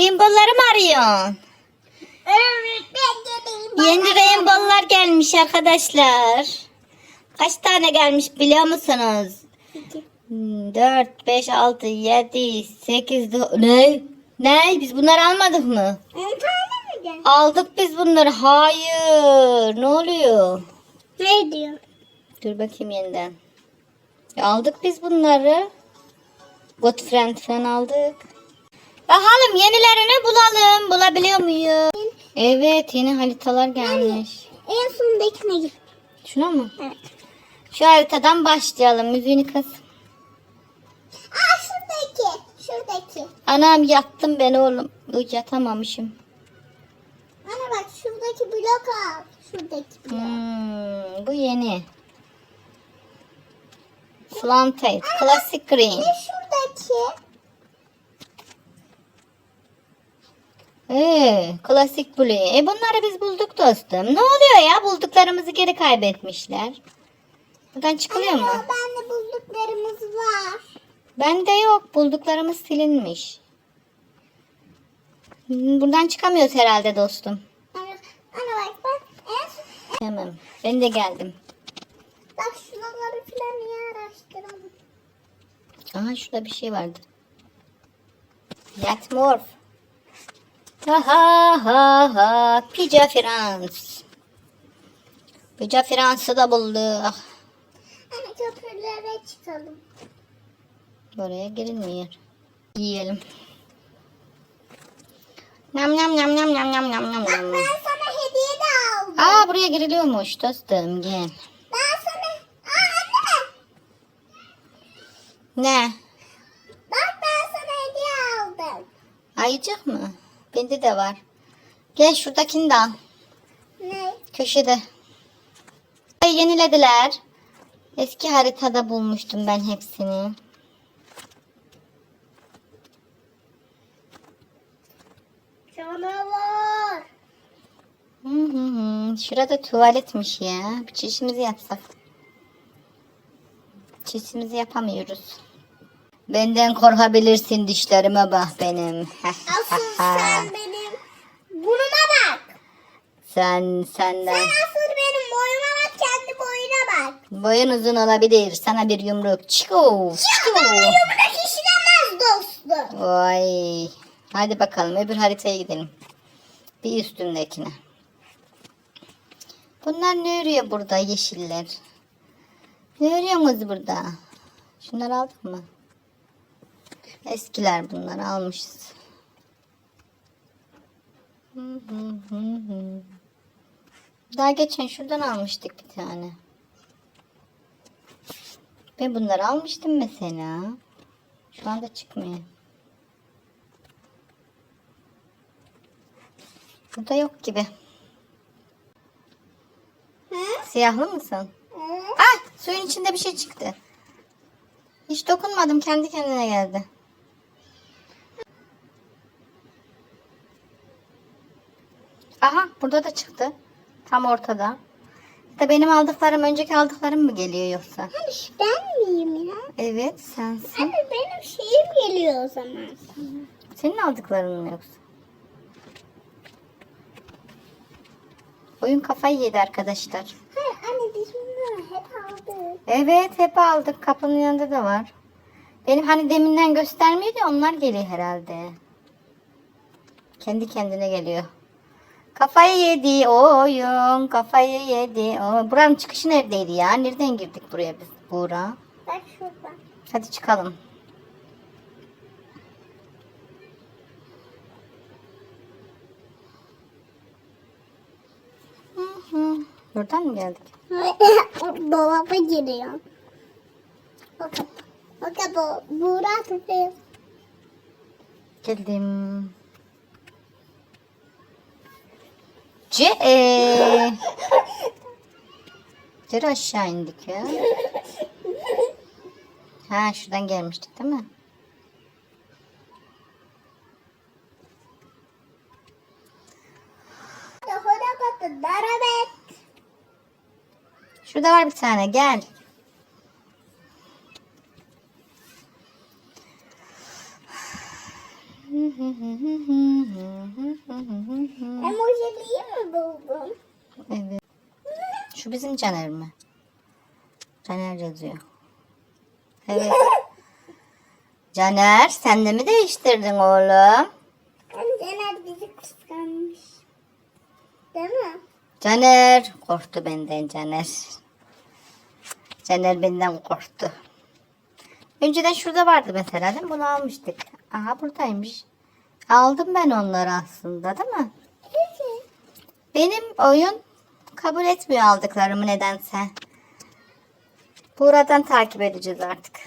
Rainbow'ları mı arıyorsun? Evet ben de Yeni rainbow'lar gelmiş arkadaşlar. Kaç tane gelmiş biliyor musunuz? 4, 5, 6, 7, 8, ne? Ne? Biz bunları almadık mı? 10 tane mi geldi? Aldık biz bunları. Hayır. Ne oluyor? Ne diyor? Dur bakayım yeniden. Ya aldık biz bunları. Godfriend falan aldık. Bakalım yenilerini bulalım. Bulabiliyor muyuz? Evet yeni haritalar gelmiş. En sondakine git. Şuna mı? Evet. Şu haritadan başlayalım. Müziğini kız. Aa şuradaki. Şuradaki. Anam yattım ben oğlum. Yatamamışım. Ana bak şuradaki blok al. Şuradaki blok. Hmm, bu yeni. Slanted. Classic Green. Şuradaki. Ee, klasik Blue. E bunları biz bulduk dostum. Ne oluyor ya? Bulduklarımızı geri kaybetmişler. Buradan çıkılıyor mu? Aa, bende bulduklarımız var. Bende yok. Bulduklarımız silinmiş. Buradan çıkamıyoruz herhalde dostum. Ana bak bak. En Tamam. Ben de geldim. bak şuraları falan niye araştıralım. Aha şurada bir şey vardı. Yatmorf. Ha ha ha ha. Pija Frans. Pija Frans'ı da bulduk. Ana köprülere çıkalım. Buraya girilmiyor. Yiyelim. Nam nam nam nam nam nam nam nam Bak ben sana hediye de aldım. Aa buraya giriliyormuş dostum gel. Ben sana... Aa anne. Ne? Bak ben sana hediye aldım. Ayıcık mı? Bende de var. Gel şuradakini de al. Ne? Köşede. Yenilediler. Eski haritada bulmuştum ben hepsini. Canavar. Hı hı hı. Şurada tuvaletmiş ya. Bir çişimizi yapsak. Çişimizi yapamıyoruz. Benden korkabilirsin dişlerime bak benim. Asıl sen benim burnuma bak. sen senden. Sen asıl benim boyuma bak kendi boyuna bak. Boyun uzun olabilir. Sana bir yumruk. Çiku. Çiku. Yumruk işlemez dostum. Vay. Hadi bakalım öbür haritaya gidelim. Bir üstündekine. Bunlar ne örüyor burada yeşiller? Ne örüyorsunuz burada? Şunları aldık mı? Eskiler bunlar almışız. Daha geçen şuradan almıştık bir tane. Ben bunları almıştım mesela. Şu anda çıkmıyor. Burada yok gibi. Hı? Siyahlı mısın? Hı? Ay suyun içinde bir şey çıktı. Hiç dokunmadım kendi kendine geldi. Aha burada da çıktı. Tam ortada. Da benim aldıklarım önceki aldıklarım mı geliyor yoksa? Hani şu ben miyim ya? Evet sensin. Hani benim şeyim geliyor o zaman sana. Senin aldıkların mı yoksa? Oyun kafayı yedi arkadaşlar. Hayır anne biz bunları hep aldık. Evet hep aldık. Kapının yanında da var. Benim hani deminden göstermiyordu onlar geliyor herhalde. Kendi kendine geliyor. Kafayı yedi oyun. Kafayı yedi. O, buranın çıkışı neredeydi ya? Nereden girdik buraya biz? Buğra. Bak şurada. Hadi çıkalım. Hı hı. Buradan mı geldik? Dolaba giriyor. Kapı. O kapı. Buğra tutuyor. Geldim. C e. Geri aşağı indik ya. Ha şuradan gelmiştik değil mi? Şurada var bir tane gel. Evet. Şu bizim Caner mi? Caner yazıyor. Evet. Caner sen de mi değiştirdin oğlum? Caner bizi kıskanmış. Değil mi? Caner korktu benden Caner. Caner benden korktu. Önceden şurada vardı mesela değil mi? Bunu almıştık. Aha buradaymış. Aldım ben onları aslında değil mi? Evet. Benim oyun kabul etmiyor aldıklarımı nedense. Buradan takip edeceğiz artık.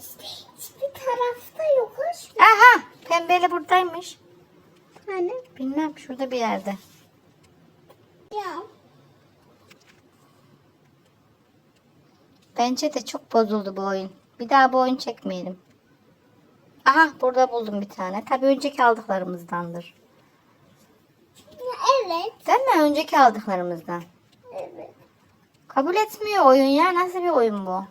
İşte hiçbir tarafta yok. Hoş. Aha pembeli buradaymış. Hani? Bilmem şurada bir yerde. Ya. Bence de çok bozuldu bu oyun. Bir daha bu oyun çekmeyelim. Aha burada buldum bir tane. Tabii önceki aldıklarımızdandır. Evet. Değil mi? Önceki aldıklarımızdan. Evet. Kabul etmiyor oyun ya. Nasıl bir oyun bu?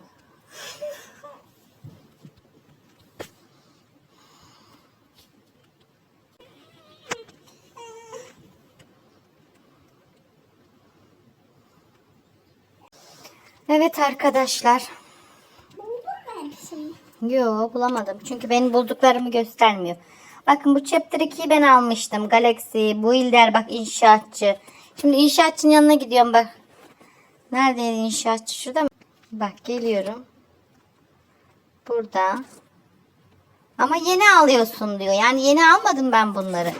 Evet arkadaşlar. Buldun mu hepsini? Yo bulamadım. Çünkü benim bulduklarımı göstermiyor. Bakın bu chapter 2'yi ben almıştım. Galaxy, Builder bak inşaatçı. Şimdi inşaatçının yanına gidiyorum bak. Neredeydi inşaatçı? Şurada mı? Bak geliyorum. Burada. Ama yeni alıyorsun diyor. Yani yeni almadım ben bunları.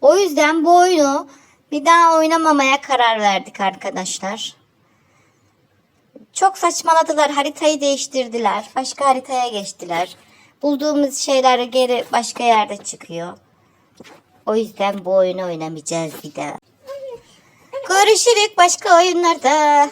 O yüzden bu oyunu bir daha oynamamaya karar verdik arkadaşlar. Çok saçmaladılar. Haritayı değiştirdiler. Başka haritaya geçtiler. Bulduğumuz şeyler geri başka yerde çıkıyor. O yüzden bu oyunu oynamayacağız bir daha. Görüşürük başka oyunlarda.